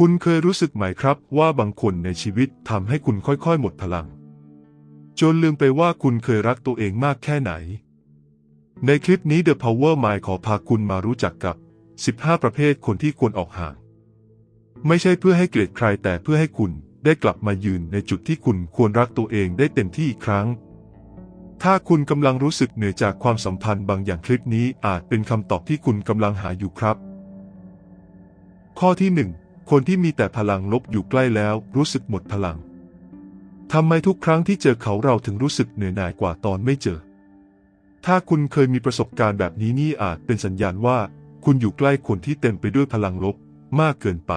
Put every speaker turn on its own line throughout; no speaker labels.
คุณเคยรู้สึกไหมครับว่าบางคนในชีวิตทำให้คุณค่อยๆ หมดพลัง จนลืมไปว่าคุณเคยรักตัวเองมากแค่ไหน ในคลิปนี้ The Power Mind ขอพาคุณมารู้จักกับ 15 ประเภทคนที่ควรออกห่าง ไม่ใช่เพื่อให้เกลียดใครแต่เพื่อให้คุณได้กลับมายืนในจุดที่คุณควรรักตัวเองได้เต็มที่อีกครั้ง ถ้าคุณกำลังรู้สึกเหนื่อยจากความสัมพันธ์บางอย่างคลิปนี้อาจเป็นคำตอบที่คุณกำลังหาอยู่ครับ ข้อที่หนึ่ง คนที่มีแต่พลังลบอยู่ใกล้แล้วรู้สึกหมดพลังทำไมทุกครั้งที่เจอเขาเราถึงรู้สึกเหนื่อยหน่ายกว่าตอนไม่เจอ ถ้าคุณเคยมีประสบการณ์แบบนี้นี่อาจเป็นสัญญาณว่า คุณอยู่ใกล้คนที่เต็มไปด้วยพลังลบมากเกินไป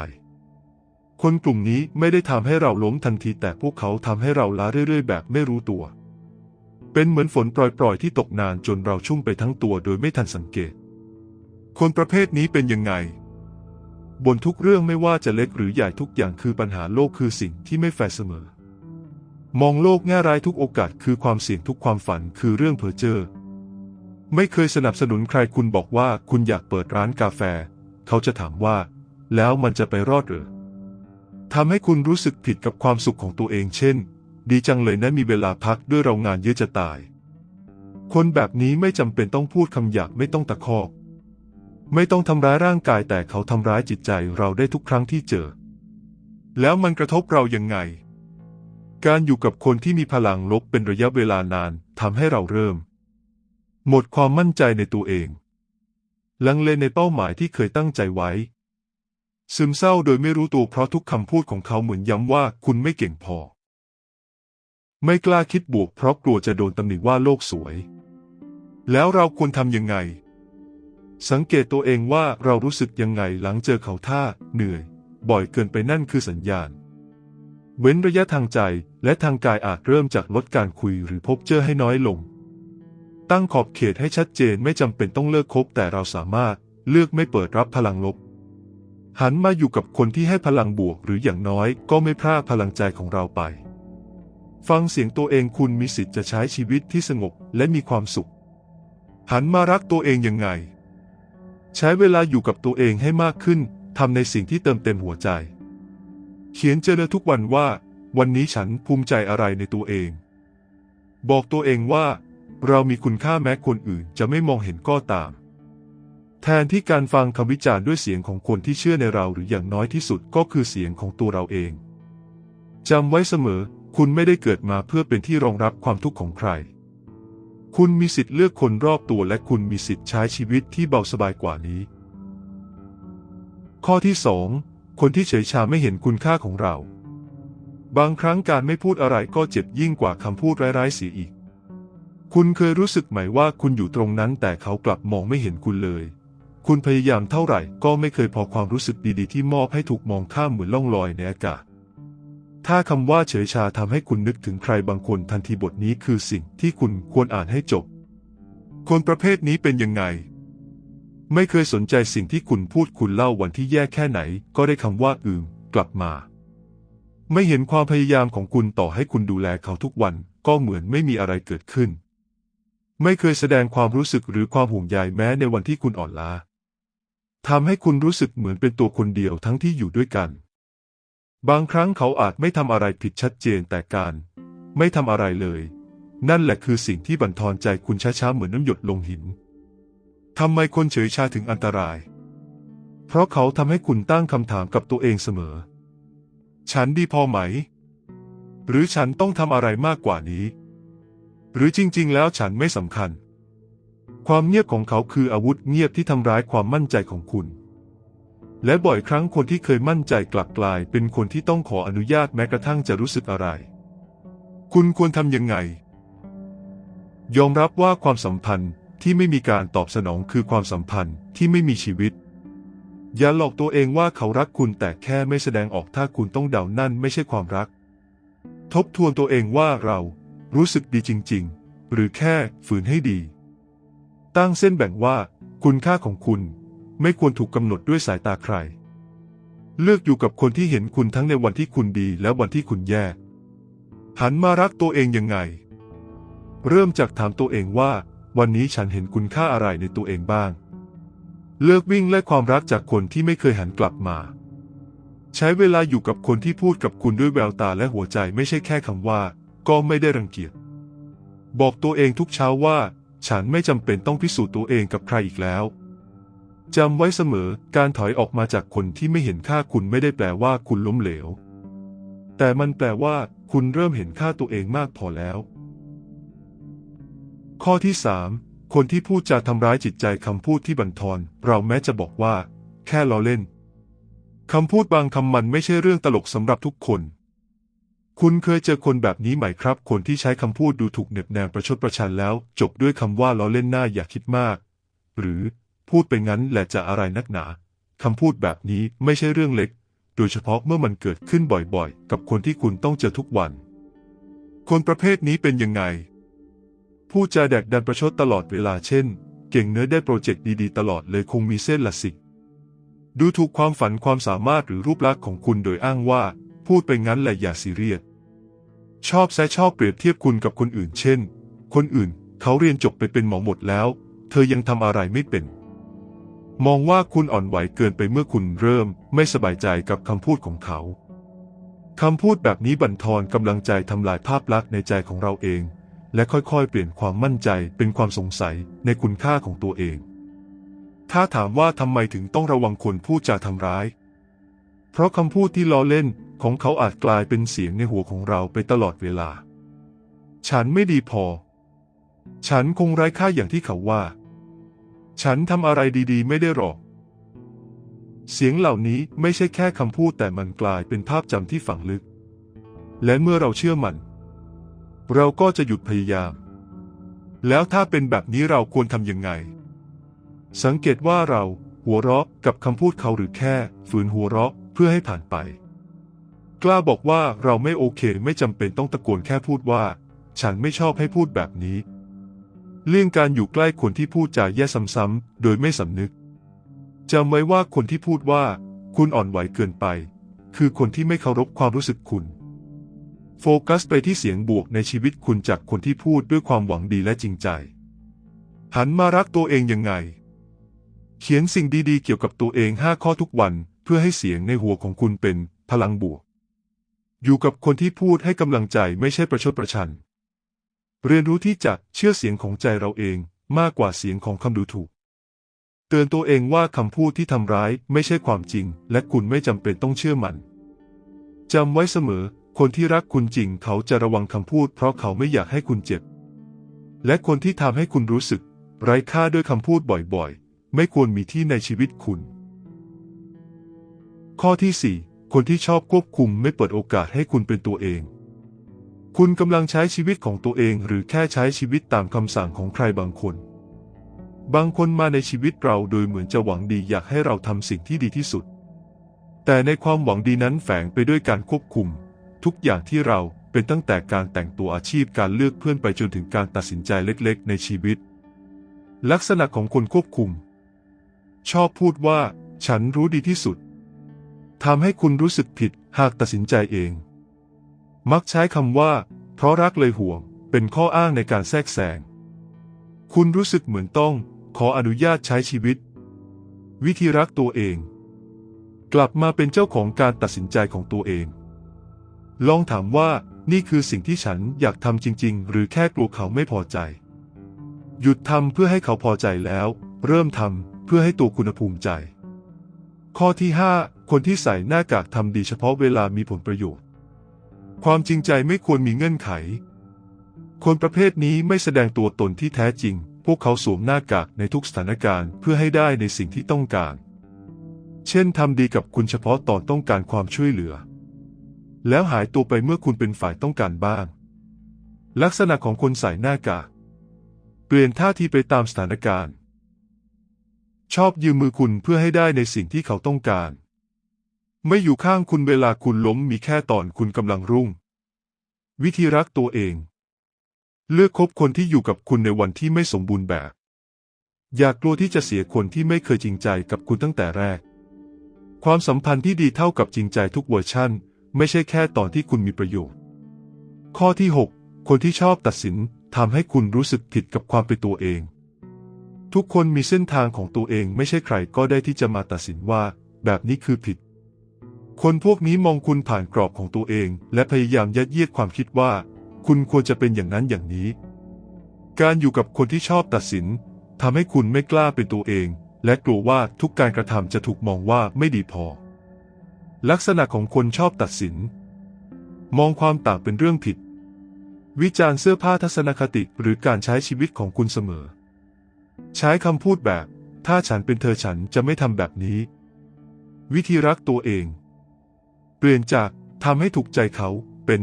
คนกลุ่มนี้ไม่ได้ทำให้เราล้มทันทีแต่พวกเขาทำให้เราล้าเรื่อยๆ แบบไม่รู้ตัว เป็นเหมือนฝนปล่อยๆที่ตกนานจนเราชุ่มไปทั้งตัวโดยไม่ทันสังเกต คนประเภทนี้เป็นยังไง บนทุกเรื่องไม่ว่าจะเล็กหรือใหญ่ทุกอย่างคือปัญหาโลกคือสิ่งที่ไม่แฟร์เสมอ มองโลกแง่ร้ายทุกโอกาสคือความเสี่ยงทุกความฝันคือเรื่องเพ้อเจ้อไม่เคยสนับสนุนใครคุณบอกว่าคุณอยากเปิดร้านกาแฟ เขาจะถามว่า แล้วมันจะไปรอดหรือทำให้คุณรู้สึกผิดกับความสุขของตัวเองเช่น ดีจังเลยนะมีเวลาพักด้วยเรางานเยอะจะตาย คนแบบนี้ไม่จำเป็นต้องพูดคำหยาบไม่ต้องตะคอก ไม่ต้องทำร้ายร่างกายแต่เขาทำร้ายจิตใจเราได้ทุกครั้งที่เจอ แล้วมันกระทบเรายังไง การอยู่กับคนที่มีพลังลบเป็นระยะเวลานานทำให้เราเริ่ม หมดความมั่นใจในตัวเอง ลังเลในเป้าหมายที่เคยตั้งใจไว้ ซึมเศร้าโดยไม่รู้ตัวเพราะทุกคำพูดของเขาเหมือนย้ำว่าคุณไม่เก่งพอ ไม่กล้าคิดบวกเพราะกลัวจะโดนตำหนิว่าโลกสวย แล้วเราควรทำยังไง สังเกตตัวเองว่าเรารู้สึกยังไงหลังเจอเขาท่า เหนื่อย บ่อยเกินไปนั่นคือสัญญาณ เว้นระยะทางใจและทางกายอาจเริ่มจากลดการคุยหรือพบเจอให้น้อยลง ตั้งขอบเขตให้ชัดเจนไม่จำเป็นต้องเลิกคบแต่เราสามารถเลือกไม่เปิดรับพลังลบ หันมาอยู่กับคนที่ให้พลังบวกหรืออย่างน้อยก็ไม่พรากพลังใจของเราไป ฟังเสียงตัวเองคุณมีสิทธิ์จะใช้ชีวิตที่สงบและมีความสุข หันมารักตัวเองยังไง ใช้เวลาอยู่กับตัวเองให้มากขึ้น ทำในสิ่งที่เติมเต็มหัวใจ เขียนเจอทุกวันว่า วันนี้ฉันภูมิใจอะไรในตัวเอง บอกตัวเองว่า เรามีคุณค่าแม้คนอื่นจะไม่มองเห็นก็ตาม แทนที่การฟังคำวิจารณ์ด้วยเสียงของคนที่เชื่อในเราหรืออย่างน้อยที่สุดก็คือเสียงของตัวเราเองจำไว้เสมอ คุณไม่ได้เกิดมาเพื่อเป็นที่รองรับความทุกข์ของใคร คุณมีสิทธิ์เลือกคนรอบตัวและคุณมีสิทธิ์ใช้ชีวิตที่เบาสบายกว่านี้ ข้อที่สองคนที่เฉยชาไม่เห็นคุณค่าของเรา บางครั้งการไม่พูดอะไรก็เจ็บยิ่งกว่าคำพูดร้ายๆเสียอีก คุณเคยรู้สึกไหมว่าคุณอยู่ตรงนั้นแต่เขากลับมองไม่เห็นคุณเลย คุณพยายามเท่าไหร่ก็ไม่เคยพอความรู้สึกดีๆ ที่มอบให้ถูกมองข้ามเหมือนล่องลอยในอากาศ ถ้าคำว่าเฉยชาทำให้คุณนึกถึงใครบางคนทันทีบทนี้คือสิ่งที่คุณควรอ่านให้จบ คนประเภทนี้เป็นยังไง ไม่เคยสนใจสิ่งที่คุณพูดคุณเล่าวันที่แย่แค่ไหน ก็ได้คำว่าอืมกลับมา ไม่เห็นความพยายามของคุณต่อให้คุณดูแลเขาทุกวัน ก็เหมือนไม่มีอะไรเกิดขึ้น ไม่เคยแสดงความรู้สึกหรือความห่วงใยแม้ในวันที่คุณอ่อนล้าทำให้คุณรู้สึกเหมือนเป็นตัวคนเดียวทั้งที่อยู่ด้วยกัน บางครั้งเขาอาจไม่ทำอะไรผิดชัดเจนแต่การ ไม่ทำอะไรเลย นั่นแหละคือสิ่งที่บั่นทอนใจคุณช้าๆเหมือนน้ำหยดลงหินทำไมคนเฉยชาถึงอันตราย เพราะเขาทำให้คุณตั้งคำถามกับตัวเองเสมอ ฉันดีพอไหม หรือฉันต้องทำอะไรมากกว่านี้ หรือจริงๆ แล้วฉันไม่สำคัญ ความเงียบของเขาคืออาวุธเงียบที่ทำร้ายความมั่นใจของคุณ และบ่อยครั้งคนที่เคยมั่นใจกลับกลาย เป็นคนที่ต้องขออนุญาตแม้กระทั่งจะรู้สึกอะไร คุณควรทำยังไง ยอมรับว่าความสัมพันธ์ที่ไม่มีการตอบสนองคือความสัมพันธ์ที่ไม่มีชีวิต อย่าหลอกตัวเองว่าเขารักคุณแต่แค่ไม่แสดงออกถ้าคุณต้องเดานั่นไม่ใช่ความรัก ทบทวนตัวเองว่าเรารู้สึกดีจริง ๆ หรือแค่ฝืนให้ดี ตั้งเส้นแบ่งว่า คุณค่าของคุณ ไม่ควรถูกกำหนดด้วยสายตาใคร เลือกอยู่กับคนที่เห็นคุณทั้งในวันที่คุณดีและวันที่คุณแย่ หันมารักตัวเองยังไง เริ่มจากถามตัวเองว่า วันนี้ฉันเห็นคุณค่าอะไรในตัวเองบ้าง เลิกวิ่งและความรักจากคนที่ไม่เคยหันกลับมา ใช้เวลาอยู่กับคนที่พูดกับคุณด้วยแววตาและหัวใจไม่ใช่แค่คำว่า ก็ไม่ได้รังเกียจ บอกตัวเองทุกเช้าว่า ฉันไม่จำเป็นต้องพิสูจน์ตัวเองกับใครอีกแล้ว จำไว้เสมอการถอยออกมาจากคนที่ไม่เห็นค่าคุณไม่ได้แปลว่าคุณล้มเหลว แต่มันแปลว่า คุณเริ่มเห็นค่าตัวเองมากพอแล้ว ข้อที่ 3 คนที่พูดจาทำร้ายจิตใจคำพูดที่บั่นทอน เราแม้จะบอกว่า แค่ล้อเล่นคำพูดบางคำมันไม่ใช่เรื่องตลกสำหรับทุกคน คุณเคยเจอคนแบบนี้ไหมครับ คนที่ใช้คำพูดดูถูกเหน็บแนมประชดประชันแล้ว จบด้วยคำว่าล้อเล่นหน้าอย่าคิดมาก หรือ พูดไปงั้นแหละจะอะไรนักหนาคำพูดแบบนี้ไม่ใช่เรื่องเล็ก โดยเฉพาะเมื่อมันเกิดขึ้นบ่อยๆ กับคนที่คุณต้องเจอทุกวัน คนประเภทนี้เป็นยังไงพูดจาแดกดันประชดตลอดเวลาเช่น เก่งเนื้อได้โปรเจกต์ดีๆ ตลอดเลยคงมีเส้นละสิ ดูถูกความฝันความสามารถหรือรูปลักษณ์ของคุณโดยอ้างว่า พูดไปงั้นแหละอย่าซีเรียส ชอบแซะชอบเปรียบเทียบคุณกับคนอื่น เช่น คนอื่น เขาเรียนจบไปเป็นหมอหมดแล้ว เธอยังทำอะไรไม่เป็น มองว่าคุณอ่อนไหวเกินไปเมื่อคุณเริ่มไม่สบายใจกับคำพูดของเขา คำพูดแบบนี้บั่นทอนกำลังใจทำลายภาพลักษณ์ในใจของเราเอง และค่อยๆ เปลี่ยนความมั่นใจเป็นความสงสัยในคุณค่าของตัวเอง ถ้าถามว่าทำไมถึงต้องระวังคนพูดจาทำร้าย เพราะคำพูดที่ล้อเล่นของเขาอาจกลายเป็นเสียงในหัวของเราไปตลอดเวลา ฉันไม่ดีพอ ฉันคงไร้ค่าอย่างที่เขาว่า ฉันทำอะไรดีๆ ไม่ได้หรอก เสียงเหล่านี้ไม่ใช่แค่คำพูดแต่มันกลายเป็นภาพจำที่ฝังลึก และเมื่อเราเชื่อมัน เราก็จะหยุดพยายาม แล้วถ้าเป็นแบบนี้เราควรทำยังไง สังเกตว่าเราหัวเราะกับคำพูดเขาหรือแค่ ฝืนหัวเราะเพื่อให้ผ่านไป กล้าบอกว่าเราไม่โอเคไม่จำเป็นต้องตะโกนแค่พูดว่า ฉันไม่ชอบให้พูดแบบนี้ เลี่ยงการอยู่ใกล้คนที่พูดจาแย่ซ้ำๆ โดยไม่สำนึกจำไว้ว่าคนที่พูดว่า คุณอ่อนไหวเกินไป คือคนที่ไม่เคารพความรู้สึกคุณ โฟกัสไปที่เสียงบวกในชีวิตคุณจากคนที่พูดด้วยความหวังดีและจริงใจ หันมารักตัวเองยังไง เขียนสิ่งดีๆ เกี่ยวกับตัวเอง 5 ข้อทุกวันเพื่อให้เสียงในหัวของคุณเป็นพลังบวก อยู่กับคนที่พูดให้กำลังใจไม่ใช่ประชดประชัน เรียนรู้ที่จะเชื่อเสียงของใจเราเองมากกว่าเสียงของคำดูถูก เตือนตัวเองว่าคำพูดที่ทำร้ายไม่ใช่ความจริง และคุณไม่จำเป็นต้องเชื่อมันจำไว้เสมอ คนที่รักคุณจริงเขาจะระวังคำพูด เพราะเขาไม่อยากให้คุณเจ็บ และคนที่ทำให้คุณรู้สึก ไร้ค่าด้วยคำพูดบ่อยๆ ไม่ควรมีที่ในชีวิตคุณ ข้อที่ 4 คนที่ชอบควบคุมไม่เปิดโอกาสให้คุณเป็นตัวเอง คุณกำลังใช้ชีวิตของตัวเองหรือแค่ใช้ชีวิตตามคำสั่งของใครบางคน บางคนมาในชีวิตเราโดยเหมือนจะหวังดีอยากให้เราทำสิ่งที่ดีที่สุด แต่ในความหวังดีนั้นแฝงไปด้วยการควบคุม ทุกอย่างที่เราเป็นตั้งแต่การแต่งตัวอาชีพการเลือกเพื่อนไปจนถึงการตัดสินใจเล็กๆ ในชีวิต ลักษณะของคนควบคุม ชอบพูดว่า ฉันรู้ดีที่สุดทำให้คุณรู้สึกผิดหากตัดสินใจเอง มักใช้คำว่า เพราะรักเลยห่วง เป็นข้ออ้างในการแทรกแซง คุณรู้สึกเหมือนต้อง ขออนุญาตใช้ชีวิต วิธีรักตัวเอง กลับมาเป็นเจ้าของการตัดสินใจของตัวเอง ลองถามว่านี่คือสิ่งที่ฉันอยากทำจริง ๆ หรือแค่กลัวเขาไม่พอใจ หยุดทำเพื่อให้เขาพอใจแล้ว เริ่มทำเพื่อให้ตัวคุณภูมิใจ ข้อที่ 5 คนที่ใส่หน้ากากทำดีเฉพาะเวลามีผลประโยชน์ ความจริงใจไม่ควรมีเงื่อนไข คนประเภทนี้ไม่แสดงตัวตนที่แท้จริง พวกเขาสวมหน้ากากในทุกสถานการณ์เพื่อให้ได้ในสิ่งที่ต้องการ เช่นทำดีกับคุณเฉพาะตอนต้องการความช่วยเหลือ แล้วหายตัวไปเมื่อคุณเป็นฝ่ายต้องการบ้าง ลักษณะของคนใส่หน้ากาก เปลี่ยนท่าทีไปตามสถานการณ์ ชอบยืมมือคุณเพื่อให้ได้ในสิ่งที่เขาต้องการ ไม่อยู่ข้างคุณเวลาคุณล้มมีแค่ตอนคุณกำลังรุ่ง วิธีรักตัวเอง เลือกคบคนที่อยู่กับคุณในวันที่ไม่สมบูรณ์แบบ อย่ากลัวที่จะเสียคนที่ไม่เคยจริงใจกับคุณตั้งแต่แรก ความสัมพันธ์ที่ดีเท่ากับจริงใจทุกเวอร์ชั่น ไม่ใช่แค่ตอนที่คุณมีประโยชน์ ข้อที่ 6 คนที่ชอบตัดสินทำให้คุณรู้สึกผิดกับความเป็นตัวเอง ทุกคนมีเส้นทางของตัวเองไม่ใช่ใครก็ได้ที่จะมาตัดสินว่า แบบนี้คือผิด คนพวกนี้มองคุณผ่านกรอบของตัวเอง และพยายามยัดเยียดความคิดว่า คุณควรจะเป็นอย่างนั้นอย่างนี้ การอยู่กับคนที่ชอบตัดสินทำให้คุณไม่กล้าเป็นตัวเอง และกลัวว่าทุกการกระทำจะถูกมองว่าไม่ดีพอ ลักษณะของคนชอบตัดสิน มองความต่างเป็นเรื่องผิด วิจารณ์เสื้อผ้าทัศนคติหรือการใช้ชีวิตของคุณเสมอ ใช้คำพูดแบบ ถ้าฉันเป็นเธอฉันจะไม่ทำแบบนี้ วิธีรักตัวเอง เปลี่ยนจากทำให้ถูกใจเขาเป็น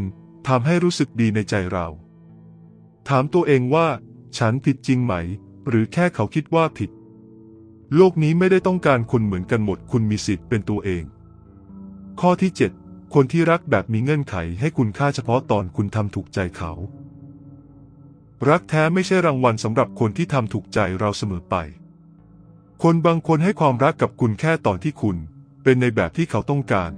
ทำให้รู้สึกดีในใจเรา ถามตัวเองว่า ฉันผิดจริงไหม หรือแค่เขาคิดว่าผิด โลกนี้ไม่ได้ต้องการคนเหมือนกันหมด คุณมีสิทธิ์เป็นตัวเอง ข้อที่ 7 คนที่รักแบบมีเงื่อนไขให้คุณค่าเฉพาะตอนคุณทำถูกใจเขา รักแท้ไม่ใช่รางวัลสำหรับคนที่ทำถูกใจเราเสมอไป คนบางคนให้ความรักกับคุณแค่ตอนที่คุณ เป็นในแบบที่เขาต้องการ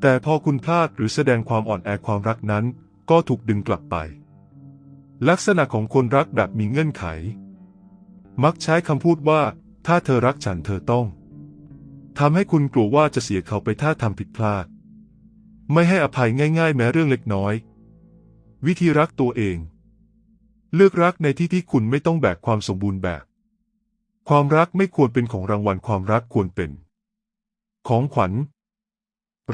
แต่พอคุณพลาดหรือแสดงความอ่อนแอความรักนั้น ก็ถูกดึงกลับไป ลักษณะของคนรักแบบมีเงื่อนไข มักใช้คำพูดว่า ถ้าเธอรักฉันเธอต้องทำให้คุณกลัวว่าจะเสียเขาไปถ้าทำผิดพลาด ไม่ให้อภัยง่าย ๆ แม้เรื่องเล็กน้อย วิธีรักตัวเอง เลือกรักในที่ที่คุณไม่ต้องแบกความสมบูรณ์แบบ ความรักไม่ควรเป็นของรางวัลความรักควรเป็น ของขวัญ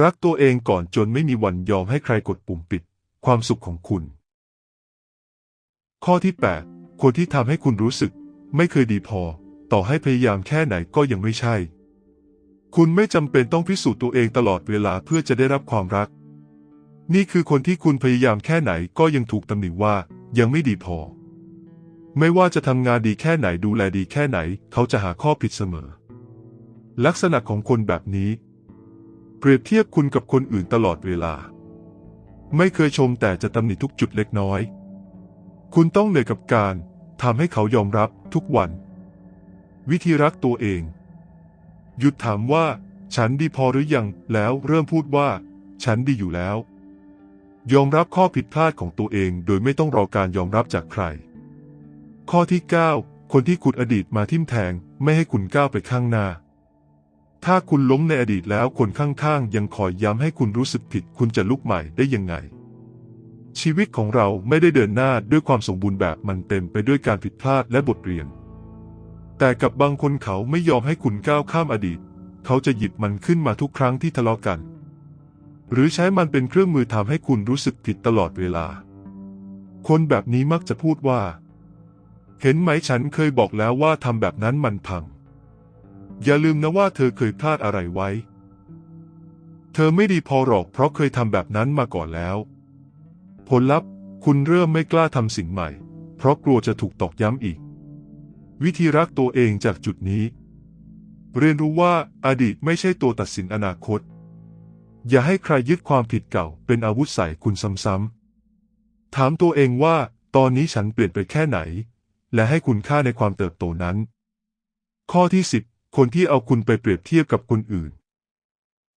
รักตัวเองก่อนจนไม่มีวันยอมให้ใครกดปุ่มปิด ความสุขของคุณ ข้อที่ 8 คนที่ทำให้คุณรู้สึก ไม่เคยดีพอ ต่อให้พยายามแค่ไหนก็ยังไม่ใช่ คุณไม่จำเป็นต้องพิสูจน์ตัวเองตลอดเวลาเพื่อจะได้รับความรัก นี่คือคนที่คุณพยายามแค่ไหนก็ยังถูกตำหนิว่ายังไม่ดีพอ ไม่ว่าจะทำงานดีแค่ไหนดูแลดีแค่ไหน เขาจะหาข้อผิดเสมอ ลักษณะของคนแบบนี้ เปรียบเทียบคุณกับคนอื่นตลอดเวลา ไม่เคยชมแต่จะตำหนิทุกจุดเล็กน้อย คุณต้องเหนื่อยกับการทำให้เขายอมรับทุกวัน วิธีรักตัวเอง หยุดถามว่า ฉันดีพอหรือยังแล้วเริ่มพูดว่า ฉันดีอยู่แล้ว ยอมรับข้อผิดพลาดของตัวเองโดยไม่ต้องรอการยอมรับจากใคร ข้อที่ 9 คนที่ขุดอดีตมาทิ่มแทงไม่ให้คุณก้าวไปข้างหน้า ถ้าคุณล้มในอดีตแล้วคนข้างๆ ยังคอยย้ำให้คุณรู้สึกผิด คุณจะลุกใหม่ได้ยังไง ชีวิตของเราไม่ได้เดินหน้าด้วยความสมบูรณ์แบบมันเต็มไปด้วยการผิดพลาดและบทเรียน แต่กับบางคนเขาไม่ยอมให้คุณก้าวข้ามอดีต เขาจะหยิบมันขึ้นมาทุกครั้งที่ทะเลาะกัน หรือใช้มันเป็นเครื่องมือทำให้คุณรู้สึกผิดตลอดเวลา คนแบบนี้มักจะพูดว่า เห็นไหมฉันเคยบอกแล้วว่าทำแบบนั้นมันพัง อย่าลืมนะว่าเธอเคยพลาดอะไรไว้ เธอไม่ดีพอหรอกเพราะเคยทำแบบนั้นมาก่อนแล้ว ผลลัพธ์คุณเริ่มไม่กล้าทำสิ่งใหม่ เพราะกลัวจะถูกตอกย้ำอีก วิธีรักตัวเองจากจุดนี้ เรียนรู้ว่าอดีตไม่ใช่ตัวตัดสินอนาคต อย่าให้ใครยึดความผิดเก่า เป็นอาวุธใส่คุณซ้ำๆถามตัวเองว่า ตอนนี้ฉันเปลี่ยนไปแค่ไหน และให้คุณค่าในความเติบโตนั้น ข้อที่ 10 คนที่เอาคุณไปเปรียบเทียบกับคนอื่น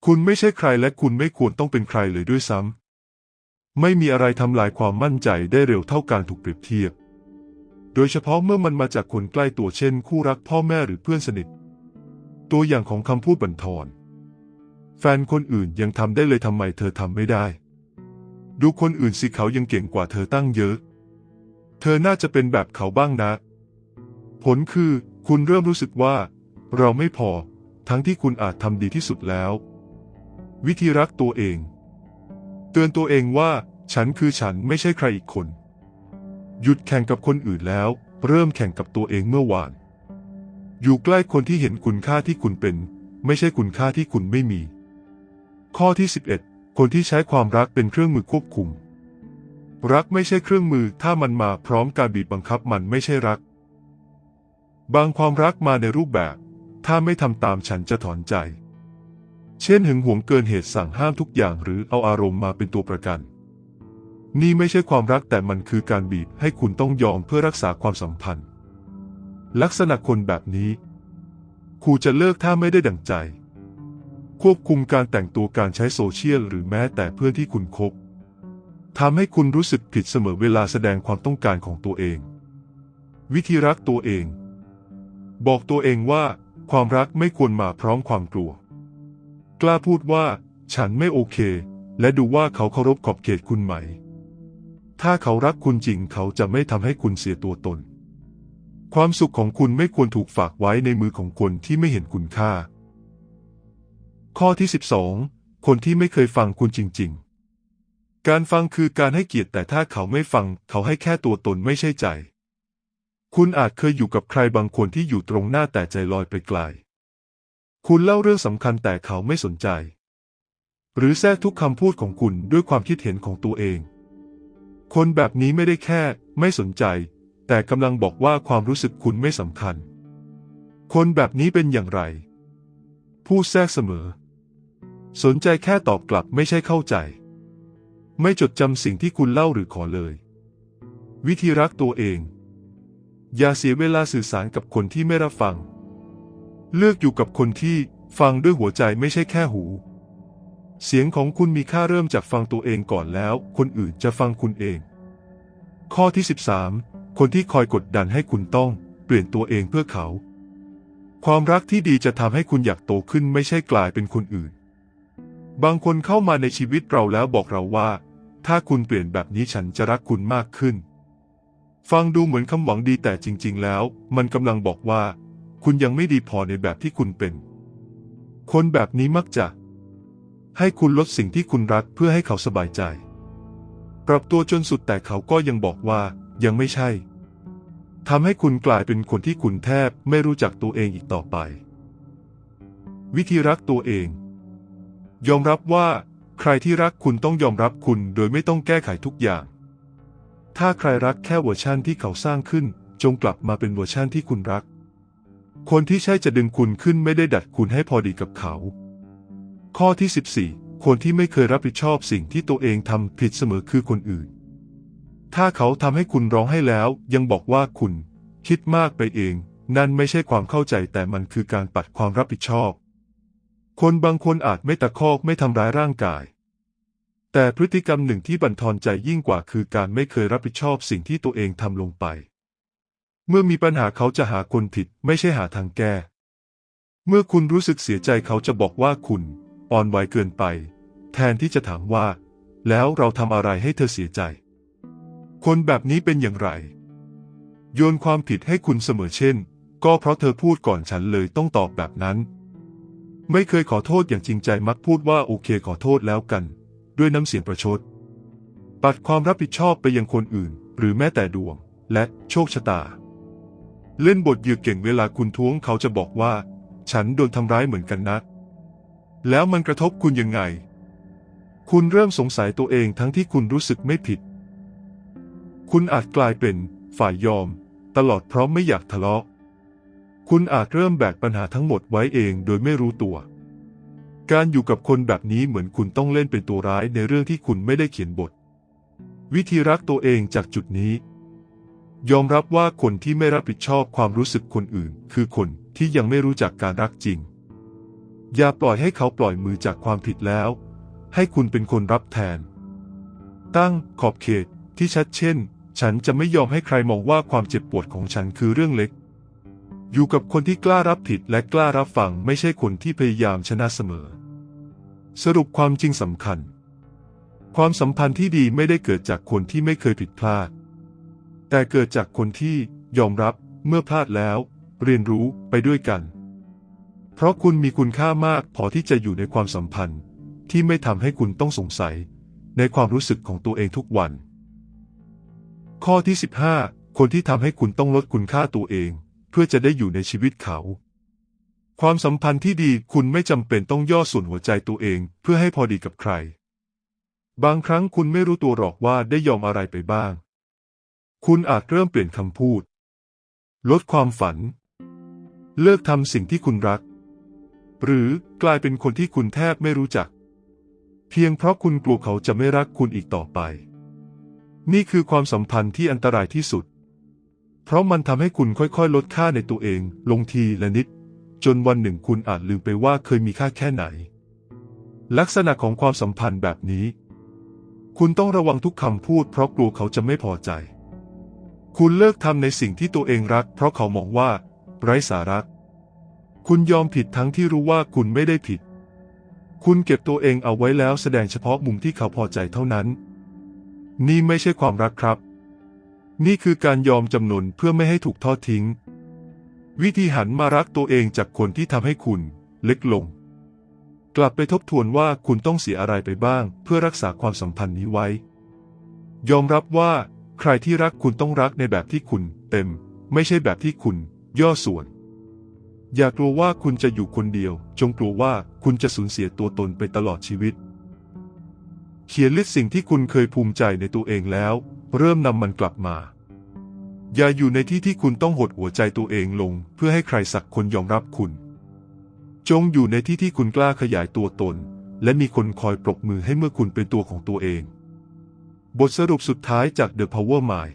คุณไม่ใช่ใครและคุณไม่ควรต้องเป็นใครเลยด้วยซ้ำ ไม่มีอะไรทำลายความมั่นใจได้เร็วเท่าการถูกเปรียบเทียบ โดยเฉพาะเมื่อมันมาจากคนใกล้ตัวเช่น คู่รักพ่อแม่หรือเพื่อนสนิท ตัวอย่างของคำพูดบั่นทอน แฟนคนอื่นยังทำได้เลยทำไมเธอทำไม่ได้ ดูคนอื่นสิเขายังเก่งกว่าเธอตั้งเยอะ เธอน่าจะเป็นแบบเขาบ้างนะ ผลคือคุณเริ่มรู้สึกว่า เราไม่พอ ทั้งที่คุณอาจทำดีที่สุดแล้ว วิธีรักตัวเอง เตือนตัวเองว่า ฉันคือฉันไม่ใช่ใครอีกคน หยุดแข่งกับคนอื่นแล้ว เริ่มแข่งกับตัวเองเมื่อวาน อยู่ใกล้คนที่เห็นคุณค่าที่คุณเป็น ไม่ใช่คุณค่าที่คุณไม่มี ข้อที่ 11 คนที่ใช้ความรักเป็นเครื่องมือควบคุม รักไม่ใช่เครื่องมือถ้ามันมาพร้อมการบีบบังคับมันไม่ใช่รักบางความรักมาในรูปแบบ ถ้าไม่ทำตามฉันจะถอนใจ เช่นหึงหวงเกินเหตุสั่งห้ามทุกอย่างหรือเอาอารมณ์มาเป็นตัวประกัน นี่ไม่ใช่ความรักแต่มันคือการบีบให้คุณต้องยอมเพื่อรักษาความสัมพันธ์ ลักษณะคนแบบนี้ครูจะเลิกถ้าไม่ได้ดั่งใจ ควบคุมการแต่งตัวการใช้โซเชียลหรือแม้แต่เพื่อนที่คุณคบทำให้คุณรู้สึกผิดเสมอเวลาแสดงความต้องการของตัวเอง วิธีรักตัวเอง บอกตัวเองว่า ความรักไม่ควรมาพร้อมความกลัว กล้าพูดว่าฉันไม่โอเค และดูว่าเขาเคารพขอบเขตคุณไหม ถ้าเขารักคุณจริงเขาจะไม่ทำให้คุณเสียตัวตน ความสุขของคุณไม่ควรถูกฝากไว้ในมือของคนที่ไม่เห็นคุณค่า ข้อที่ 12 คนที่ไม่เคยฟังคุณจริง ๆ การฟังคือการให้เกียรติแต่ถ้าเขาไม่ฟัง เขาให้แค่ตัวตนไม่ใช่ใจ คุณอาจเคยอยู่กับใครบางคนที่อยู่ตรงหน้าแต่ใจลอยไปไกล คุณเล่าเรื่องสำคัญแต่เขาไม่สนใจ หรือแทรกทุกคำพูดของคุณด้วยความคิดเห็นของตัวเอง คนแบบนี้ไม่ได้แค่ ไม่สนใจ แต่กำลังบอกว่าความรู้สึกคุณไม่สำคัญ คนแบบนี้เป็นอย่างไรพูดแทรกเสมอ สนใจแค่ตอบกลับไม่ใช่เข้าใจ ไม่จดจำสิ่งที่คุณเล่าหรือขอเลย วิธีรักตัวเอง อย่าเสียเวลาสื่อสารกับคนที่ไม่รับฟัง เลือกอยู่กับคนที่ฟังด้วยหัวใจไม่ใช่แค่หู เสียงของคุณมีค่าเริ่มจากฟังตัวเองก่อนแล้ว คนอื่นจะฟังคุณเอง ข้อที่ 13 คนที่คอยกดดันให้คุณต้อง เปลี่ยนตัวเองเพื่อเขา ความรักที่ดีจะทำให้คุณอยากโตขึ้นไม่ใช่กลายเป็นคนอื่น บางคนเข้ามาในชีวิตเราแล้วบอกเราว่า ถ้าคุณเปลี่ยนแบบนี้ฉันจะรักคุณมากขึ้น ฟังดูเหมือนคำหวังดีแต่จริง ๆ แล้ว มันกำลังบอกว่า คุณยังไม่ดีพอในแบบที่คุณเป็น คนแบบนี้มักจะ ให้คุณลดสิ่งที่คุณรักเพื่อให้เขาสบายใจ ปรับตัวจนสุดแต่เขาก็ยังบอกว่ายังไม่ใช่ทำให้คุณกลายเป็นคนที่คุณแทบไม่รู้จักตัวเองอีกต่อไป วิธีรักตัวเอง ยอมรับว่า ใครที่รักคุณต้องยอมรับคุณโดยไม่ต้องแก้ไขทุกอย่าง ถ้าใครรักแค่เวอร์ชั่นที่เขาสร้างขึ้น จงกลับมาเป็นเวอร์ชั่นที่คุณรัก คนที่ใช่จะดึงคุณขึ้นไม่ได้ดัดคุณให้พอดีกับเขา ข้อที่ 14 คนที่ไม่เคยรับผิดชอบสิ่งที่ตัวเองทำผิดเสมอคือคนอื่น ถ้าเขาทำให้คุณร้องให้แล้ว ยังบอกว่าคุณ คิดมากไปเอง นั่นไม่ใช่ความเข้าใจแต่มันคือการปัดความรับผิดชอบ คนบางคนอาจไม่ตะคอกไม่ทำร้ายร่างกาย แต่พฤติกรรมหนึ่งที่บั่นทอนใจยิ่งกว่าคือการไม่เคยรับผิดชอบสิ่งที่ตัวเองทำลงไป เมื่อมีปัญหาเขาจะหาคนผิดไม่ใช่หาทางแก้ เมื่อคุณรู้สึกเสียใจเขาจะบอกว่าคุณ อ่อนไหวเกินไป แทนที่จะถามว่า แล้วเราทำอะไรให้เธอเสียใจ คนแบบนี้เป็นอย่างไร โยนความผิดให้คุณเสมอเช่น ก็เพราะเธอพูดก่อนฉันเลยต้องตอบแบบนั้น ไม่เคยขอโทษอย่างจริงใจมักพูดว่าโอเคขอโทษแล้วกัน ด้วยน้ำเสียงประชด ปัดความรับผิดชอบไปยังคนอื่น หรือแม้แต่ดวง และโชคชะตา เล่นบทเหยื่อเก่งเวลาคุณท้วงเขาจะบอกว่า ฉันโดนทำร้ายเหมือนกันนะ แล้วมันกระทบคุณยังไง คุณเริ่มสงสัยตัวเองทั้งที่คุณรู้สึกไม่ผิด คุณอาจกลายเป็นฝ่ายยอม ตลอดเพราะไม่อยากทะเลาะ คุณอาจเริ่มแบกปัญหาทั้งหมดไว้เองโดยไม่รู้ตัว การอยู่กับคนแบบนี้เหมือนคุณต้องเล่นเป็นตัวร้ายในเรื่องที่คุณไม่ได้เขียนบท วิธีรักตัวเองจากจุดนี้ ยอมรับว่าคนที่ไม่รับผิดชอบความรู้สึกคนอื่น คือคนที่ยังไม่รู้จักการรักจริง อย่าปล่อยให้เขาปล่อยมือจากความผิดแล้ว ให้คุณเป็นคนรับแทน ตั้งขอบเขตที่ชัดเช่น ฉันจะไม่ยอมให้ใครมองว่าความเจ็บปวดของฉันคือเรื่องเล็ก อยู่กับคนที่กล้ารับผิดและกล้ารับฟังไม่ใช่คนที่พยายามชนะเสมอ สรุปความจริงสำคัญ ความสัมพันธ์ที่ดีไม่ได้เกิดจากคนที่ไม่เคยผิดพลาด แต่เกิดจากคนที่ยอมรับเมื่อพลาดแล้ว เรียนรู้ไปด้วยกัน เพราะคุณมีคุณค่ามากพอที่จะอยู่ในความสัมพันธ์ที่ไม่ทำให้คุณต้องสงสัย ในความรู้สึกของตัวเองทุกวัน ข้อที่ 15 คนที่ทำให้คุณต้องลดคุณค่าตัวเอง พื่อจะได้อยู่ในชีวิตเขา ความสัมพันธ์ที่ดีคุณไม่จำเป็นต้องย่อส่วนหัวใจตัวเอง เพื่อให้พอดีกับใคร บางครั้งคุณไม่รู้ตัวหรอกว่าได้ยอมอะไรไปบ้าง คุณอาจเริ่มเปลี่ยนคำพูด ลดความฝัน เลิกทำสิ่งที่คุณรัก หรือกลายเป็นคนที่คุณแทบไม่รู้จัก เพียงเพราะคุณกลัวเขาจะไม่รักคุณอีกต่อไป นี่คือความสัมพันธ์ที่อันตรายที่สุด เพราะมันทำให้คุณค่อยๆ ลดค่าในตัวเอง ลงทีละนิด จนวันหนึ่งคุณอาจลืมไปว่าเคยมีค่าแค่ไหน ลักษณะของความสัมพันธ์แบบนี้ คุณต้องระวังทุกคำพูด เพราะกลัวเขาจะไม่พอใจ คุณเลิกทำในสิ่งที่ตัวเองรัก เพราะเขามองว่า ไร้สาระคุณยอมผิดทั้งที่รู้ว่าคุณไม่ได้ผิด คุณเก็บตัวเองเอาไว้แล้วแสดงเฉพาะมุมที่เขาพอใจเท่านั้น นี่ไม่ใช่ความรักครับ นี่คือการยอมจำนนเพื่อไม่ให้ถูกทอดทิ้ง วิธีหันมารักตัวเองจากคนที่ทำให้คุณเล็กลง กลับไปทบทวนว่าคุณต้องเสียอะไรไปบ้าง เพื่อรักษาความสัมพันธ์นี้ไว้ ยอมรับว่า ใครที่รักคุณต้องรักในแบบที่คุณเต็ม ไม่ใช่แบบที่คุณ ย่อส่วน อย่ากลัวว่าคุณจะอยู่คนเดียว จงกลัวว่าคุณจะสูญเสียตัวตนไปตลอดชีวิต เขียนลิสต์สิ่งที่คุณเคยภูมิใจในตัวเองแล้ว เริ่มนำมันกลับมา อย่าอยู่ในที่ที่คุณต้องหดหัวใจตัวเองลง เพื่อให้ใครสักคนยอมรับคุณ จงอยู่ในที่ที่คุณกล้าขยายตัวตน และมีคนคอยปรบมือให้เมื่อคุณเป็นตัวของตัวเอง บทสรุปสุดท้ายจาก The Power Mind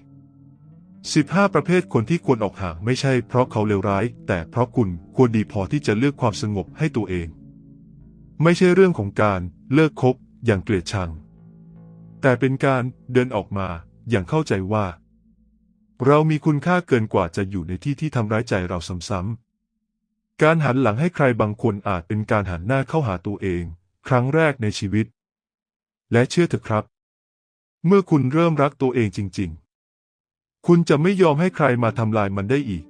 15 ประเภทคนที่ควรออกห่างไม่ใช่เพราะเขาเลวร้าย แต่เพราะคุณควรดีพอที่จะเลือกความสงบให้ตัวเอง ไม่ใช่เรื่องของการเลิกคบอย่างเกลียดชัง แต่เป็นการเดินออกมา อย่างเข้าใจว่า เรามีคุณค่าเกินกว่าจะอยู่ในที่ที่ทำร้ายใจเราซ้ำๆการหันหลังให้ใครบางคนอาจเป็นการหันหน้าเข้าหาตัวเอง ครั้งแรกในชีวิต และเชื่อเถอะครับ เมื่อคุณเริ่มรักตัวเองจริง ๆ คุณจะไม่ยอมให้ใครมาทำลายมันได้อีก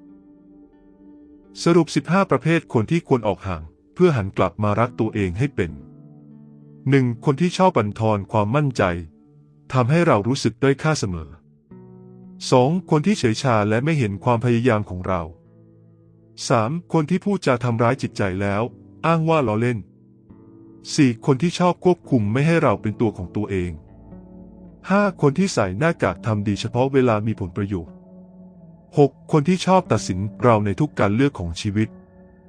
สรุป 15 ประเภทคนที่ควรออกห่าง เพื่อหันกลับมารักตัวเองให้เป็น 1. คนที่ชอบบั่นทอนความมั่นใจ ทำให้เรารู้สึกด้อยค่าเสมอ 2. คนที่เฉยชาและไม่เห็นความพยายามของเรา 3. คนที่พูดจาทำร้ายจิตใจแล้ว อ้างว่าล้อเล่น 4. คนที่ชอบควบคุมไม่ให้เราเป็นตัวของตัวเอง 5. คนที่ใส่หน้ากากทำดีเฉพาะเวลามีผลประโยชน์ 6. คนที่ชอบตัดสินเราในทุกการเลือกของชีวิต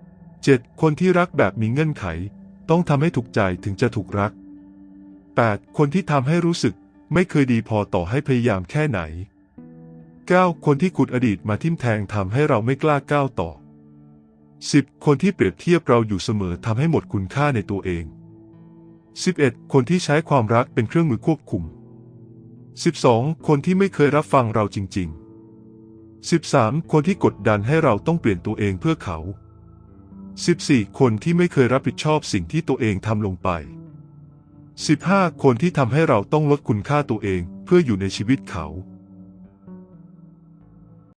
7. คนที่รักแบบมีเงื่อนไข ต้องทำให้ถูกใจถึงจะถูกรัก 8. คนที่ทำให้รู้สึก ไม่เคยดีพอต่อให้พยายามแค่ไหน 9. คนที่ขุดอดีตมาทิ่มแทงทำให้เราไม่กล้าก้าวต่อ 10. คนที่เปรียบเทียบเราอยู่เสมอทำให้หมดคุณค่าในตัวเอง 11. คนที่ใช้ความรักเป็นเครื่องมือควบคุม 12. คนที่ไม่เคยรับฟังเราจริง ๆ 13. คนที่กดดันให้เราต้องเปลี่ยนตัวเองเพื่อเขา 14. คนที่ไม่เคยรับผิดชอบสิ่งที่ตัวเองทำลงไป 15. คนที่ทำให้เราต้องลดคุณค่าตัวเองเพื่ออยู่ในชีวิตเขา